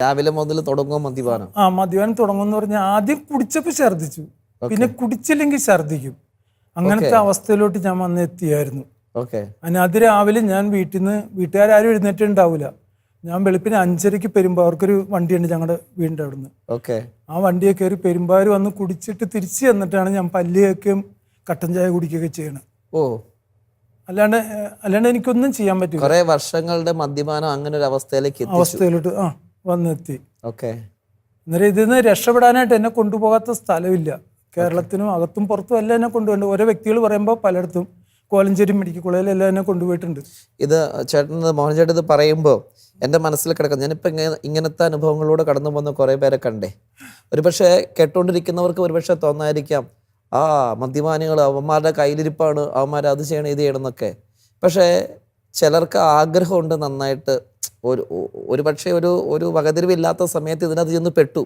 രാവിലെ മുതൽ തുടങ്ങും മദ്യപാനം? ആ മദ്യപാനം തുടങ്ങും പറഞ്ഞാൽ ആദ്യം കുടിച്ചപ്പോൾ ഛർദ്ദിച്ചു. പിന്നെ കുടിച്ചില്ലെങ്കിൽ ഛർദ്ദിക്കും. അങ്ങനത്തെ അവസ്ഥയിലോട്ട് ഞാൻ വന്ന് എത്തിയായിരുന്നു. ഓക്കെ. അതിരാവിലെ അത് രാവിലെ ഞാൻ വീട്ടിൽ നിന്ന് വീട്ടുകാരും എഴുന്നേറ്റുണ്ടാവില്ല ഞാൻ വെളുപ്പിന് അഞ്ചരയ്ക്ക് പെരുമ്പാവർക്കൊരു വണ്ടിയുണ്ട് ഞങ്ങളുടെ വീടിന്റെ അവിടുന്ന്. ഓക്കെ. ആ വണ്ടിയെ കയറി പെരുമ്പാർ വന്ന് കുടിച്ചിട്ട് തിരിച്ചു ചെന്നിട്ടാണ് ഞാൻ പല്ലിയൊക്കെയും കട്ടൻ ചായ കുടിക്കുകയൊക്കെ ചെയ്യണത്. ഓ. അല്ലാണ്ട് അല്ലാണ്ട് എനിക്കൊന്നും ചെയ്യാൻ പറ്റില്ല. കുറെ വർഷങ്ങളുടെ മദ്യപാനം അങ്ങനെ ഒരു അവസ്ഥയിലേക്ക് അവസ്ഥയിലോട്ട് ആ. വന്നെത്തി. ഓക്കെ. അന്നേരം ഇതിൽ നിന്ന് രക്ഷപ്പെടാനായിട്ട് എന്നെ കൊണ്ടുപോകാത്ത സ്ഥലമില്ല. കേരളത്തിനും അകത്തും പുറത്തും എല്ലാം എന്നെ കൊണ്ടുപോയിട്ടുണ്ട്. ഓരോ വ്യക്തികൾ പറയുമ്പോൾ പലയിടത്തും കോലഞ്ചേരി മെഡിക്കൽ കോളേജിൽ എല്ലാം എന്നെ കൊണ്ടുപോയിട്ടുണ്ട്. ഇത് ചേട്ടൻ മോഹൻ ചേട്ടൻ ഇത് പറയുമ്പോൾ എന്റെ മനസ്സിൽ കിടക്കുന്നത് ഞാനിപ്പോൾ ഇങ്ങനെ ഇങ്ങനത്തെ അനുഭവങ്ങളിലൂടെ കടന്നു പോകുന്ന കുറേ പേരെ കണ്ടേ. ഒരുപക്ഷെ കേട്ടുകൊണ്ടിരിക്കുന്നവർക്ക് ഒരുപക്ഷെ തോന്നായിരിക്കാം ആ മദ്യപാനികൾ അവന്മാരുടെ കയ്യിലിരിപ്പാണ് അവന്മാർ അത് ചെയ്യണം ഇത് ചെയ്യണം എന്നൊക്കെ പക്ഷേ ചിലർക്ക് ആഗ്രഹമുണ്ട് നന്നായിട്ട്. ഒരു ഒരു പക്ഷേ ഒരു ഒരു വകതിരിവില്ലാത്ത സമയത്ത് ഇതിനകത്ത് ചെന്ന് പെട്ടു.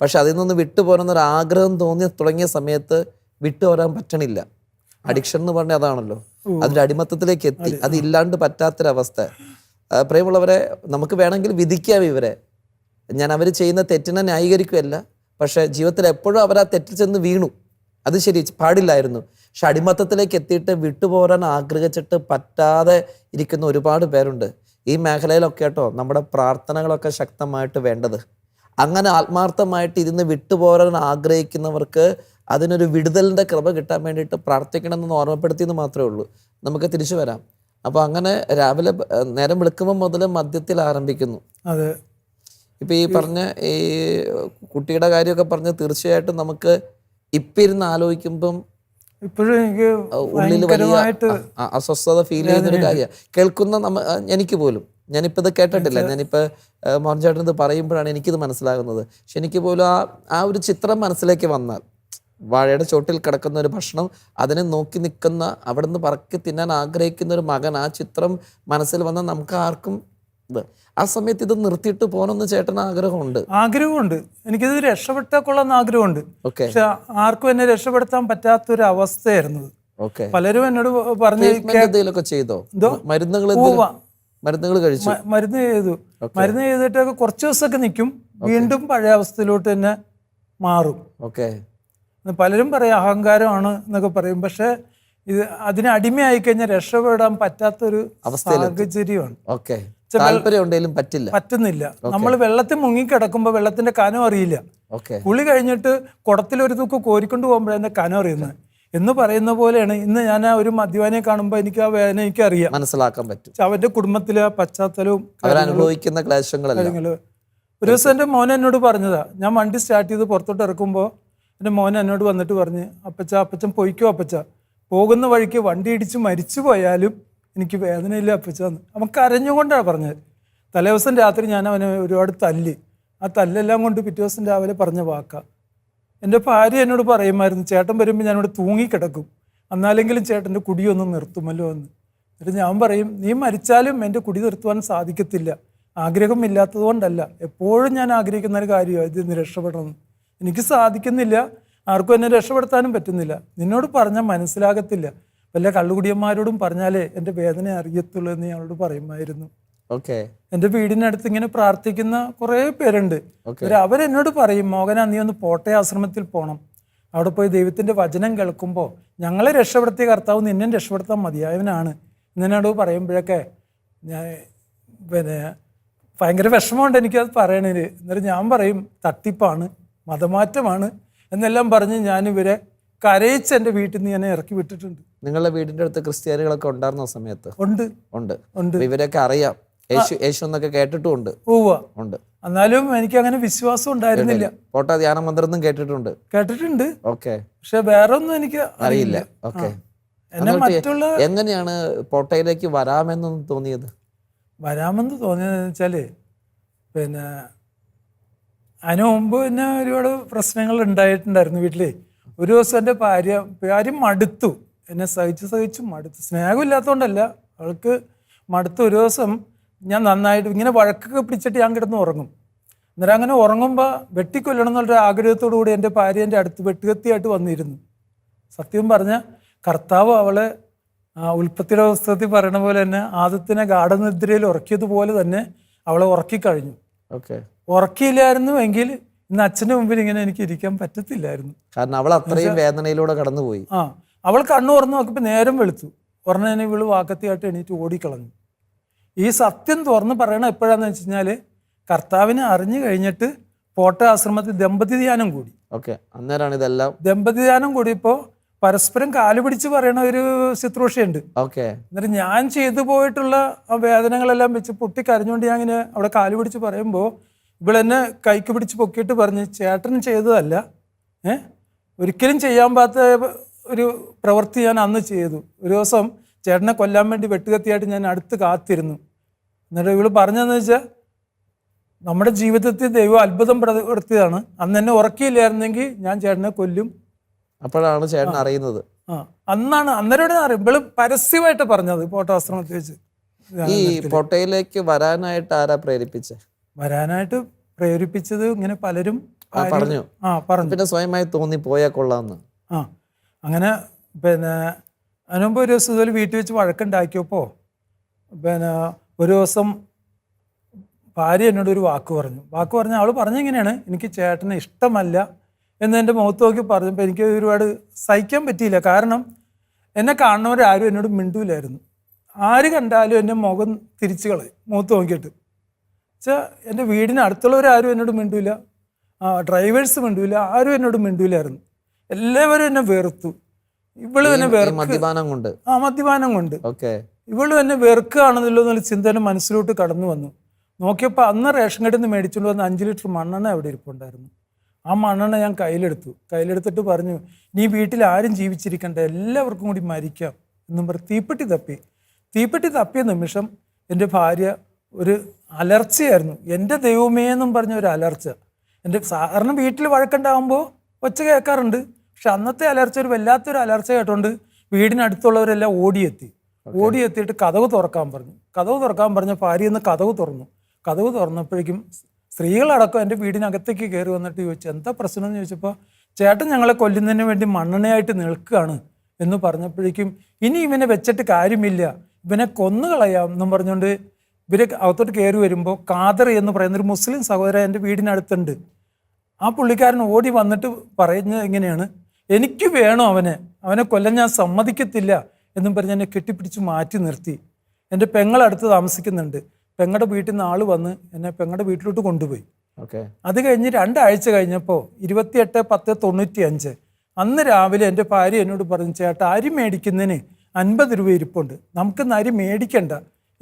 പക്ഷെ അതിൽ നിന്ന് വിട്ടുപോരുന്ന ഒരു ആഗ്രഹം തോന്നി തുടങ്ങിയ സമയത്ത് വിട്ടുപോരാൻ പറ്റണില്ല. അഡിക്ഷൻ എന്ന് പറഞ്ഞാൽ അതാണല്ലോ. അതിന്റെ അടിമത്തത്തിലേക്ക് എത്തി. അതില്ലാണ്ട് പറ്റാത്തൊരവസ്ഥ. പ്രേമുള്ളവരെ പ്രിയമുള്ളവരെ നമുക്ക് വേണമെങ്കിൽ വിധിക്കാം ഇവരെ. ഞാൻ അവർ ചെയ്യുന്ന തെറ്റിനെ ന്യായീകരിക്കുകയല്ല. പക്ഷേ ജീവിതത്തിൽ എപ്പോഴും അവർ ആ തെറ്റിൽ ചെന്ന് വീണു. അത് ശരി പാടില്ലായിരുന്നു. പക്ഷെ അടിമത്തത്തിലേക്ക് എത്തിയിട്ട് വിട്ടുപോരാൻ ആഗ്രഹിച്ചിട്ട് പറ്റാതെ ഇരിക്കുന്ന ഒരുപാട് പേരുണ്ട്. ഈ മേഖലയിലൊക്കെ കേട്ടോ നമ്മുടെ പ്രാർത്ഥനകളൊക്കെ ശക്തമായിട്ട് വേണ്ടത്. അങ്ങനെ ആത്മാർത്ഥമായിട്ട് ഇരുന്ന് വിട്ടുപോരാൻ ആഗ്രഹിക്കുന്നവർക്ക് അതിനൊരു വിടുതലിന്റെ കൃപ കിട്ടാൻ വേണ്ടിയിട്ട് പ്രാർത്ഥിക്കണമെന്ന് ഓർമ്മപ്പെടുത്തിയെന്ന് മാത്രമേ ഉള്ളൂ. നമുക്ക് തിരിച്ചു വരാം. അപ്പോൾ അങ്ങനെ രാവിലെ നേരം വെളുക്കുമ്പോൾ മുതൽ മദ്യത്തിൽ ആരംഭിക്കുന്നു. അതെ. ഇപ്പോൾ ഈ പറഞ്ഞ ഈ കുട്ടിയുടെ കാര്യമൊക്കെ പറഞ്ഞ് തീർച്ചയായിട്ടും നമുക്ക് ഇപ്പം ഇരുന്ന് ആലോചിക്കുമ്പം ഇപ്പോഴും എനിക്ക് ഉള്ളിൽ വലിയ അസ്വസ്ഥത ഫീൽ ചെയ്യുന്ന ഒരു കാര്യമാണ് കേൾക്കുന്ന നമ്മ എനിക്ക് പോലും. ഞാനിപ്പോൾ ഇത് കേട്ടിട്ടില്ല. ഞാനിപ്പോൾ മോഹൻചാട്ടൻ ഇത് പറയുമ്പോഴാണ് എനിക്കിത് മനസ്സിലാകുന്നത്. പക്ഷെ എനിക്ക് പോലും ആ ആ ഒരു ചിത്രം മനസ്സിലേക്ക് വന്നാൽ വാഴയുടെ ചോട്ടിൽ കിടക്കുന്ന ഒരു ഭക്ഷണം അതിനെ നോക്കി നിൽക്കുന്ന അവിടെ നിന്ന് പറക്കി തിന്നാൻ ആഗ്രഹിക്കുന്ന ഒരു മകൻ ആ ചിത്രം മനസ്സിൽ വന്നാൽ നമുക്ക് ആർക്കും ഇത്. ആ സമയത്ത് ഇത് നിർത്തിയിട്ട് പോകണമെന്ന് ചേട്ടന് ആഗ്രഹമുണ്ട്. ആഗ്രഹമുണ്ട്. എനിക്കിത് രക്ഷപ്പെട്ടാൽ കൊള്ളാന്ന് ആഗ്രഹമുണ്ട് പക്ഷെ ആർക്കും എന്നെ രക്ഷപ്പെടുത്താൻ പറ്റാത്തൊരു അവസ്ഥയായിരുന്നു ഓക്കെ. പലരും എന്നോട് പറഞ്ഞു എന്തെങ്കിലുമൊക്കെ ചെയ്തോ? മരുന്നുകൾ മരുന്നുകൾ കഴിച്ചു? മരുന്ന് ചെയ്തു. മരുന്ന് ചെയ്തിട്ടൊക്കെ കുറച്ച് ദിവസമൊക്കെ നിൽക്കും. വീണ്ടും പഴയ അവസ്ഥയിലോട്ട് തന്നെ മാറും. ഓക്കെ. പലരും പറയും അഹങ്കാരമാണ് എന്നൊക്കെ പറയും. പക്ഷെ ഇത് അതിന് അടിമയായി കഴിഞ്ഞാൽ രക്ഷപ്പെടാൻ പറ്റാത്തൊരു സാഹചര്യമാണ്. ഓക്കെ. താല്പര്യം പറ്റില്ല. പറ്റുന്നില്ല. നമ്മൾ വെള്ളത്തിൽ മുങ്ങിക്കിടക്കുമ്പോൾ വെള്ളത്തിന്റെ കനം അറിയില്ല. കുളി കഴിഞ്ഞിട്ട് കുടത്തിൽ ഒരു തൂക്ക് കോരിക്കൊണ്ട് പോകുമ്പോഴാണ് കനം അറിയുന്നത്. എന്ന് പറയുന്ന പോലെയാണ് ഇന്ന് ഞാൻ ആ ഒരു മദ്യവാനെ കാണുമ്പോൾ എനിക്ക് ആ വേദന എനിക്ക് അറിയാം മനസ്സിലാക്കാൻ പറ്റും. അവന്റെ കുടുംബത്തിലെ പശ്ചാത്തലവും അനുഭവിക്കുന്ന ക്ലേശങ്ങൾ ഒരു ദിവസം എന്റെ മോൻ എന്നോട് പറഞ്ഞതാ ഞാൻ വണ്ടി സ്റ്റാർട്ട് ചെയ്ത് പുറത്തോട്ട് ഇറക്കുമ്പോൾ എന്റെ മോൻ എന്നോട് വന്നിട്ട് പറഞ്ഞ് അപ്പച്ച അപ്പച്ചൻ പൊയ്ക്കോ അപ്പച്ച. പോകുന്ന വഴിക്ക് വണ്ടി ഇടിച്ച് മരിച്ചു പോയാലും എനിക്ക് വേദനയില്ല അപ്പച്ചാന്ന് അവൻ കരഞ്ഞുകൊണ്ടാണ് പറഞ്ഞത്. തലേ ദിവസം രാത്രി ഞാൻ അവനെ ഒരുപാട് തല്ലി. ആ തല്ലെല്ലാം കൊണ്ട് പിറ്റേ ദിവസം രാവിലെ പറഞ്ഞ വാക്ക. എന്റെ ഭാര്യ എന്നോട് പറയുമായിരുന്നു ചേട്ടൻ വരുമ്പോൾ ഞാനിവിടെ തൂങ്ങിക്കിടക്കും. എന്നാലെങ്കിലും ചേട്ടന്റെ കുടിയൊന്ന് നിർത്തുമല്ലോ എന്ന്. എന്നിട്ട് ഞാൻ പറയും നീ മരിച്ചാലും എന്റെ കുടി നിർത്തുവാൻ സാധിക്കത്തില്ല. ആഗ്രഹം കൊണ്ടല്ല എപ്പോഴും ഞാൻ ആഗ്രഹിക്കുന്ന ഒരു കാര്യമാണ് ഇത് നിന്ന് രക്ഷപ്പെടണം. എനിക്ക് സാധിക്കുന്നില്ല. ആർക്കും എന്നെ രക്ഷപ്പെടുത്താനും പറ്റുന്നില്ല. നിന്നോട് പറഞ്ഞാൽ മനസ്സിലാകത്തില്ല. വല്ല കള്ളുകുടിയന്മാരോടും പറഞ്ഞാലേ എന്റെ വേദന അറിയത്തുള്ളൂ എന്ന് ഞങ്ങളോട് പറയുമായിരുന്നു. ഓക്കെ. എന്റെ വീടിനടുത്ത് ഇങ്ങനെ പ്രാർത്ഥിക്കുന്ന കുറേ പേരുണ്ട്. അവരെന്നോട് പറയും മോഹന നീ ഒന്ന് പോട്ടയ ആശ്രമത്തിൽ പോകണം അവിടെ പോയി ദൈവത്തിന്റെ വചനം കേൾക്കുമ്പോൾ ഞങ്ങളെ രക്ഷപ്പെടുത്തിയ കർത്താവ് നിന്നെ രക്ഷപ്പെടുത്താൻ മതിയായവനാണ്. എന്നോട് പറയുമ്പോഴൊക്കെ ഞാൻ പിന്നെ ഭയങ്കര വിഷമമുണ്ട് എനിക്കത് പറയണതിന് എന്നിട്ട് ഞാൻ പറയും തട്ടിപ്പാണ് മതമാറ്റമാണ് എന്നെല്ലാം പറഞ്ഞ് ഞാനിവരെ കരയിച്ച് എന്റെ വീട്ടിൽ നിന്ന് ഞാൻ ഇറക്കി വിട്ടിട്ടുണ്ട്. നിങ്ങളുടെ വീടിന്റെ അടുത്ത് ക്രിസ്ത്യാനികളൊക്കെ ഉണ്ടായിരുന്ന സമയത്ത്? ഉണ്ട്. ഉണ്ട്. ഉണ്ട്. ഇവരൊക്കെ അറിയാം. യേശു യേശു എന്നൊക്കെ കേട്ടിട്ടും ഉണ്ട്. എന്നാലും എനിക്ക് അങ്ങനെ വിശ്വാസം ഉണ്ടായിരുന്നില്ല. പോട്ട ധ്യാന മന്ത്രം കേട്ടിട്ടുണ്ട്. കേട്ടിട്ടുണ്ട്. ഓക്കെ. പക്ഷെ വേറെ ഒന്നും എനിക്ക് അറിയില്ല. ഓക്കെ. എങ്ങനെയാണ് പോട്ടയിലേക്ക് വരാമെന്നൊന്നും തോന്നിയത്? വരാമെന്ന് തോന്നിയതെന്ന് വെച്ചാൽ പിന്നെ അതിന് മുമ്പ് പിന്നെ ഒരുപാട് പ്രശ്നങ്ങൾ ഉണ്ടായിട്ടുണ്ടായിരുന്നു വീട്ടിൽ. ഒരു ദിവസം എന്റെ ഭാര്യ ഭാര്യ മടുത്തു. എന്നെ സഹിച്ച് സഹിച്ച് മടുത്തു. സ്നേഹമില്ലാത്തതുകൊണ്ടല്ല അവൾക്ക് മടുത്തു ഒരു ദിവസം ഞാൻ നന്നായിട്ട് ഇങ്ങനെ വഴക്കൊക്കെ പിടിച്ചിട്ട് ഞാൻ കിടന്ന് ഉറങ്ങും. അന്നേരം അങ്ങനെ ഉറങ്ങുമ്പോൾ വെട്ടിക്കൊല്ലണം എന്നുള്ളൊരു ആഗ്രഹത്തോടു കൂടി എന്റെ ഭാര്യ എന്റെ അടുത്ത് വെട്ടുകത്തിയായിട്ട് വന്നിരുന്നു. സത്യം പറഞ്ഞാൽ കർത്താവ് അവളെ ഉൽപ്പത്തിയുടെ പുസ്തകത്തിൽ പറയണ പോലെ തന്നെ ആദ്യത്തിനെ ഗാഠനിദ്രയിൽ ഉറക്കിയതുപോലെ തന്നെ അവളെ ഉറക്കിക്കഴിഞ്ഞു. ഓക്കെ ഉറക്കിയില്ലായിരുന്നു എങ്കിൽ ഇന്ന് അച്ഛന്റെ മുമ്പിൽ ഇങ്ങനെ എനിക്ക് ഇരിക്കാൻ പറ്റത്തില്ലായിരുന്നു. കാരണം അവൾ അത്രയും വേദനയിലൂടെ കടന്നുപോയി. ആ അവൾ കണ്ണു തുറന്ന് നോക്കിയപ്പോൾ നേരം വെളുത്തു. ഉടനെ ഇവൾ വാക്കത്തിയായിട്ട് എണീറ്റ് ഓടിക്കളഞ്ഞു. ഈ സത്യം തുറന്ന് പറയണത് എപ്പോഴാന്ന് വെച്ച് കഴിഞ്ഞാൽ കർത്താവിനെ അറിഞ്ഞു കഴിഞ്ഞിട്ട് പോട്ട ആശ്രമത്തിൽ ദമ്പതി ധ്യാനം കൂടി. ഓക്കെ അന്നേരമാണ് ഇതെല്ലാം. ദമ്പതി ധ്യാനം കൂടിയപ്പോൾ പരസ്പരം കാലു പിടിച്ച് പറയണ ഒരു ശുശ്രൂഷയുണ്ട്. ഓക്കെ. എന്നിട്ട് ഞാൻ ചെയ്തു പോയിട്ടുള്ള ആ വേദനകളെല്ലാം വെച്ച് പൊട്ടി കരഞ്ഞുകൊണ്ട് ഞാൻ ഇങ്ങനെ അവിടെ കാലു പിടിച്ച് പറയുമ്പോൾ ഇവളെന്നെ കൈക്ക് പിടിച്ച് പൊക്കിയിട്ട് പറഞ്ഞ് ചേട്ടൻ ചെയ്തതല്ല ഏഹ് ഒരിക്കലും ചെയ്യാൻ പാത്ത ഒരു പ്രവൃത്തി ഞാൻ അന്ന് ചെയ്തു. ഒരു ദിവസം ചേട്ടനെ കൊല്ലാൻ വേണ്ടി വെട്ടുകത്തിയായിട്ട് ഞാൻ അടുത്ത് കാത്തിരുന്നു. എന്നിട്ട് ഇവൾ പറഞ്ഞതെന്ന് വെച്ചാൽ നമ്മുടെ ജീവിതത്തിൽ ദൈവം അത്ഭുതം പ്രവർത്തിയതാണ് അന്ന് എന്നെ ഉറക്കിയില്ലായിരുന്നെങ്കിൽ ഞാൻ ചേട്ടനെ കൊല്ലും. അപ്പോഴാണ് ചേട്ടൻ അറിയുന്നത്. ആ. അന്നാണ് അന്നേരം അറിയും. ഇവൾ പരസ്യമായിട്ട് പറഞ്ഞത് പോട്ടാശ്രമത്തിൽ വെച്ച് ഈ പൊട്ടയിലേക്ക് വരാനായിട്ട് ആരാ പ്രേരിപ്പിച്ചേ? വരാനായിട്ട് പ്രേരിപ്പിച്ചത് ഇങ്ങനെ പലരും പറഞ്ഞു. ആ പറഞ്ഞു. പിന്നെ സ്വയമായി തോന്നി പോയാൽ കൊള്ളാന്ന്. ആ. അങ്ങനെ പിന്നെ അതിനുമുമ്പ് ഒരു ദിവസം ഇതുപോലെ വീട്ടിൽ വെച്ച് വഴക്കുണ്ടാക്കിയപ്പോൾ പിന്നെ ഒരു ദിവസം ഭാര്യ എന്നോട് ഒരു വാക്ക് പറഞ്ഞു. വാക്ക് പറഞ്ഞ അവൾ പറഞ്ഞെങ്ങനെയാണ് എനിക്ക് ചേട്ടനെ ഇഷ്ടമല്ല എന്ന് എന്റെ മുഖത്ത് നോക്കി പറഞ്ഞപ്പോൾ എനിക്ക് ഒരുപാട് സഹിക്കാൻ പറ്റിയില്ല. കാരണം എന്നെ കാണുന്നവരാരും എന്നോട് മിണ്ടൂലായിരുന്നു. ആര് കണ്ടാലും എന്റെ മുഖം തിരിച്ചു കളയും മുഖത്ത് നോക്കിയിട്ട്. വെച്ചാൽ എന്റെ വീടിന് അടുത്തുള്ളവരാരും എന്നോട് മിണ്ടൂല. ഡ്രൈവേഴ്സ് മിണ്ടൂല. ആരും എന്നോട് മിണ്ടൂലായിരുന്നു. എല്ലാവരും എന്നെ വെറുത്തു. ഇവൾ എന്നെ മദ്യപാനം കൊണ്ട്? ആ മദ്യപാനം കൊണ്ട്. ഓക്കെ. ഇവൾ എന്നെ വെറുക്കുകയാണെന്നല്ലോ എന്നുള്ള ചിന്ത എന്റെ മനസ്സിലോട്ട് കടന്നു വന്നു. നോക്കിയപ്പോൾ അന്ന് റേഷൻ കടയിൽ നിന്ന് മേടിച്ചുകൊണ്ട് വന്ന അഞ്ച് ലിറ്റർ മണ്ണെണ്ണ അവിടെ ഇരിപ്പുണ്ടായിരുന്നു. ആ മണ്ണെണ്ണ ഞാൻ കയ്യിലെടുത്തു. കയ്യിലെടുത്തിട്ട് പറഞ്ഞു നീ വീട്ടിൽ ആരും ജീവിച്ചിരിക്കണ്ട എല്ലാവർക്കും കൂടി മരിക്കാം. എന്നും പറഞ്ഞ് തീപ്പെട്ടി തപ്പി. തീപ്പെട്ടി തപ്പിയ നിമിഷം എന്റെ ഭാര്യ ഒരു അലർച്ചയായിരുന്നു. എന്റെ ദൈവമേ എന്നും പറഞ്ഞ ഒരു അലർച്ച. എന്റെ സാധാരണ വീട്ടിൽ വഴക്കുണ്ടാകുമ്പോൾ ഒച്ച കേൾക്കാറുണ്ട്. പക്ഷെ അന്നത്തെ അലർച്ച ഒരു വല്ലാത്തൊരു അലർച്ച കേട്ടോണ്ട് വീടിനടുത്തുള്ളവരെല്ലാം ഓടിയെത്തി. ഓടിയെത്തിയിട്ട് കഥവ് തുറക്കാൻ പറഞ്ഞു. കഥവ് തുറക്കാൻ പറഞ്ഞ ഭാര്യ എന്ന് കഥവ് തുറന്നു. കഥവ് തുറന്നപ്പോഴേക്കും സ്ത്രീകളടക്കം എന്റെ വീടിനകത്തേക്ക് കയറി വന്നിട്ട് ചോദിച്ചു എന്താ പ്രശ്നം? എന്ന് ചോദിച്ചപ്പോൾ ചേട്ടൻ ഞങ്ങളെ കൊല്ലുന്നതിന് വേണ്ടി മണ്ണെണ്ണയായിട്ട് നിൽക്കുകയാണ്. എന്ന് പറഞ്ഞപ്പോഴേക്കും ഇനി ഇവനെ വെച്ചിട്ട് കാര്യമില്ല. ഇവനെ കൊന്നുകളയാം എന്നും പറഞ്ഞുകൊണ്ട് ഇവർ അകത്തോട്ട് കയറി വരുമ്പോൾ കാദർ എന്ന് പറയുന്ന ഒരു മുസ്ലിം സഹോദരൻ എന്റെ വീടിനടുത്തുണ്ട്. ആ പുള്ളിക്കാരൻ ഓടി വന്നിട്ട് പറയുന്നത് എങ്ങനെയാണ്? എനിക്ക് വേണം അവനെ? അവനെ കൊല്ലം ഞാൻ സമ്മതിക്കത്തില്ല എന്നും പറഞ്ഞ് എന്നെ കെട്ടിപ്പിടിച്ച് മാറ്റി നിർത്തി. എന്റെ പെങ്ങളടുത്ത് താമസിക്കുന്നുണ്ട്. പെങ്ങളുടെ വീട്ടിൽ നിന്ന് ആൾ വന്ന് എന്നെ പെങ്ങളുടെ വീട്ടിലോട്ട് കൊണ്ടുപോയി. ഓക്കെ. അത് കഴിഞ്ഞ് രണ്ടാഴ്ച കഴിഞ്ഞപ്പോൾ ഇരുപത്തിയെട്ട് പത്ത് തൊണ്ണൂറ്റി അഞ്ച് അന്ന് രാവിലെ എന്റെ ഭാര്യ എന്നോട് പറഞ്ഞു ചേട്ടാ അരി മേടിക്കുന്നതിന് അൻപത് രൂപ ഇരിപ്പുണ്ട്. നമുക്കിന്ന് അരി മേടിക്കണ്ട.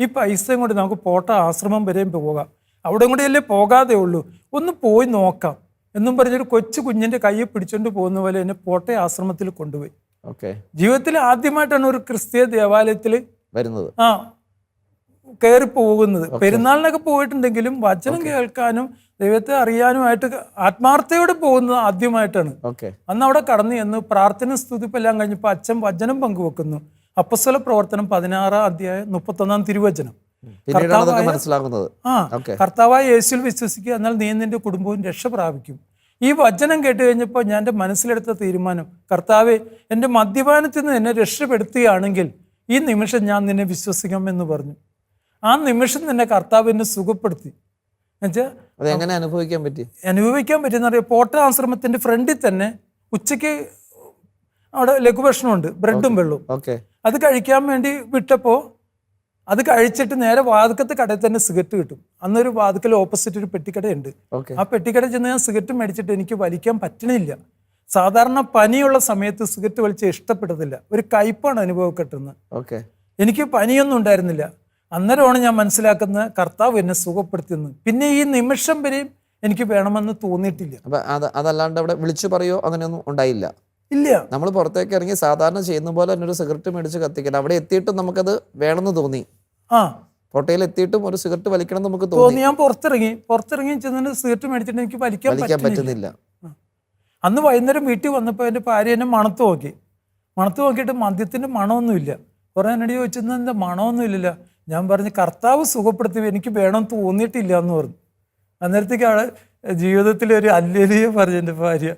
ഈ പൈസയും കൊണ്ട് നമുക്ക് പോട്ട ആശ്രമം വരെയും പോകാം. അവിടെ കൂടെയല്ലേ പോകാതെ ഉള്ളൂ. ഒന്ന് പോയി നോക്കാം. എന്നും പറഞ്ഞൊരു കൊച്ചു കുഞ്ഞിന്റെ കൈയെ പിടിച്ചോണ്ട് പോകുന്ന പോലെ എന്നെ പോട്ടെ ആശ്രമത്തിൽ കൊണ്ടുപോയി. ഓക്കെ. ജീവിതത്തിൽ ആദ്യമായിട്ടാണ് ഒരു ക്രിസ്തീയ ദേവാലയത്തിൽ വരുന്നത്. ആ കയറി പോകുന്നത്. പെരുന്നാളിനൊക്കെ പോയിട്ടുണ്ടെങ്കിലും വചനം കേൾക്കാനും ദൈവത്തെ അറിയാനുമായിട്ട് ആത്മാർത്ഥയോടെ പോകുന്നത് ആദ്യമായിട്ടാണ്. ഓക്കെ. അന്ന് അവിടെ കടന്നു എന്ന് പ്രാർത്ഥന സ്തുതിപ്പെല്ലാം കഴിഞ്ഞപ്പോൾ അച്ഛൻ വചനം പങ്കുവെക്കുന്നു. അപ്പസ്വല പ്രവർത്തനം പതിനാറാം അധ്യായം മുപ്പത്തൊന്നാം തിരുവചനം. പിന്നീടാണ് മനസ്സിലാകുന്നത്. കർത്താവായ യേശുവിൽ വിശ്വസിക്കുക എന്നാൽ നീ നിന്റെ കുടുംബവും രക്ഷ പ്രാപിക്കും. ഈ വചനം കേട്ട് കഴിഞ്ഞപ്പോൾ ഞാൻ എന്റെ മനസ്സിലെടുത്ത തീരുമാനം കർത്താവെ എന്റെ മദ്യപാനത്തിൽ നിന്ന് എന്നെ രക്ഷപ്പെടുത്തുകയാണെങ്കിൽ ഈ നിമിഷം ഞാൻ നിന്നെ വിശ്വസിക്കാം എന്ന് പറഞ്ഞു. ആ നിമിഷം തന്നെ കർത്താവ് എന്നെ സുഖപ്പെടുത്തി. എങ്ങനെ അനുഭവിക്കാൻ പറ്റി? അനുഭവിക്കാൻ പറ്റിയെന്ന് പറയുക പോട്ട ആശ്രമത്തിന്റെ ഫ്രണ്ടിൽ തന്നെ ഉച്ചയ്ക്ക് അവിടെ ലഘുഭക്ഷണമുണ്ട് ബ്രെഡും വെള്ളവും. അത് കഴിക്കാൻ വേണ്ടി വിട്ടപ്പോൾ അത് കഴിച്ചിട്ട് നേരെ വാതുക്കത്തെ കടയിൽ തന്നെ സിഗരറ്റ് കിട്ടും. അന്നൊരു വാതുക്കൽ ഓപ്പോസിറ്റ് ഒരു പെട്ടിക്കടയുണ്ട്. ആ പെട്ടിക്കട ചെന്ന് ഞാൻ സിഗരറ്റ് മേടിച്ചിട്ട് എനിക്ക് വലിക്കാൻ പറ്റണില്ല. സാധാരണ പനിയുള്ള സമയത്ത് സിഗരറ്റ് വലിച്ച ഇഷ്ടപ്പെടുന്നില്ല. ഒരു കയ്പാണ് അനുഭവപ്പെട്ടെന്ന് ഓക്കെ എനിക്ക് പനിയൊന്നും ഉണ്ടായിരുന്നില്ല. അന്നേരമാണ് ഞാൻ മനസ്സിലാക്കുന്ന കർത്താവ് എന്നെ സുഖപ്പെടുത്തുന്നത് പിന്നെ ഈ നിമിഷം വരെയും എനിക്ക് വേണമെന്ന് തോന്നിയിട്ടില്ല. അതല്ലാണ്ട് അവിടെ വിളിച്ചു പറയോ? അങ്ങനെയൊന്നും ഉണ്ടായില്ല. ഇല്ല. നമ്മൾ പുറത്തേക്ക് ഇറങ്ങി സാധാരണ ചെയ്യുന്ന പോലെ തന്നെ ഒരു സിഗരറ്റ് മേടിച്ച് കത്തിക്കണം. അവിടെ എത്തിയിട്ടും നമുക്കത് വേണമെന്ന് തോന്നി. ആ. കോട്ടയിൽ എത്തിയിട്ടും ഒരു സിഗരറ്റ് വലിക്കണം എന്ന് നമുക്ക് തോന്നി. ഞാൻ പുറത്തിറങ്ങി. പുറത്തിറങ്ങി ചെന്നിട്ട് സിഗരറ്റ് മേടിച്ചിട്ട് എനിക്ക് വലിക്കാൻ പറ്റുന്നില്ല. അന്ന് വൈകുന്നേരം വീട്ടിൽ വന്നപ്പോൾ എന്റെ ഭാര്യ എന്നെ മണത്ത് നോക്കി. മണത്ത് നോക്കിയിട്ട് മദ്യത്തിന്റെ മണമൊന്നുമില്ല. കുറേ എന്നോട് ചോദിച്ചെന്ന് എന്താ മണമൊന്നുമില്ലല്ലോ ഞാൻ പറഞ്ഞു കർത്താവ് സുഖപ്പെടുത്തി എനിക്ക് വേണം തോന്നിയിട്ടില്ല എന്ന് പറഞ്ഞു. അന്നേരത്തേക്ക് ജീവിതത്തിൽ ജീവിതത്തിലൊരു അല്ലേലിയ പറഞ്ഞു എന്റെ ഭാര്യ.